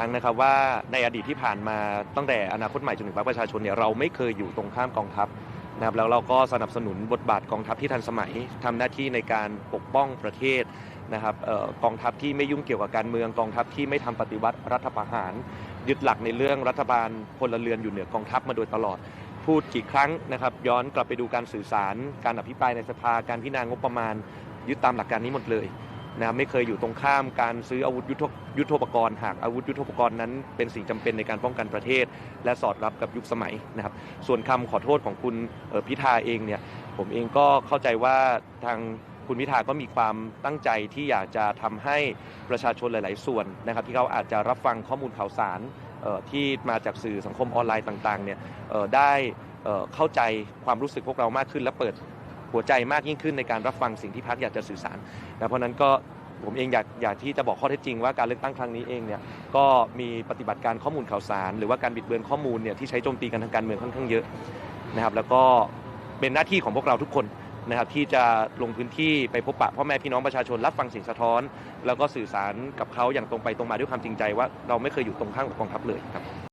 ครั้งนะครับว่าในอดีตที่ผ่านมาตั้งแต่อนาคตใหม่จนถึงพรรคประชาชนเนี่ยเราไม่เคยอยู่ตรงข้ามกองทัพนะครับแล้วเราก็สนับสนุนบทบาทกองทัพที่ทันสมัยทำหน้าที่ในการปกป้องประเทศนะครับออกองทัพที่ไม่ยุ่งเกี่ยวกับการเมืองกองทัพที่ไม่ทำปฏิวัติรัฐประหาร ยึดหลักในเรื่องรัฐบาลพลเรือนอยู่เหนือกองทัพมาโดยตลอด พูดกี่ครั้งนะครับ ย้อนกลับไปดูการสื่อสาร การอภิปรายในสภาการพิจารณางบประมาณ ยึดตามหลักการนี้หมดเลย นะครับไม่เคยอยู่ตรงข้ามการซื้ออาวุธยุทโธธปกรณ์ หากอาวุธยุทโธปกรณ์นั้นเป็นสิ่งจำเป็นในการป้องกันประเทศ และสอดรับกับยุคสมัยนะครับ ส่วนคำขอโทษของคุณออพิธาเองเนี่ยผมเองก็เข้าใจว่าทางคุณพิธาก็มีความตั้งใจที่อยากจะทำให้ประชาชนหลาย ๆ ส่วนนะครับ ที่เขาอาจจะรับฟังข้อมูลข่าวสารออที่มาจากสื่อสังคมออนไลน์ต่าง ๆ เนี่ยออได้เข้าใจความรู้สึกพวกเรามากขึ้นและเปิด หัวใจมากยิ่งขึ้นในการรับฟังสิ่งที่พรรคอยากจะสื่อสารนะเพราะนั้นก็ผมเองอยากอยากที่จะบอกข้อเท็จจริงว่าการเลือกตั้งครั้งนี้เองเนี่ยก็มีปฏิบัติการข้อมูลข่าวสาร หรือว่าการบิดเบือนข้อมูลเนี่ยที่ใช้โจมตีกันทางการเมืองค่อนข้างเยอะนะครับ แล้วก็เป็นหน้าที่ของพวกเราทุกคนนะครับที่จะลงพื้นที่ไปพบปะพ่อแม่พี่น้องประชาชนรับฟังเสิ่งสะท้อน แล้วก็สื่อสารกับเขาอย่างตรงไปตรงมาด้วยความจริงใจว่าเราไม่เคยอยู่ตรงข้างกับกองทัพเลยครับ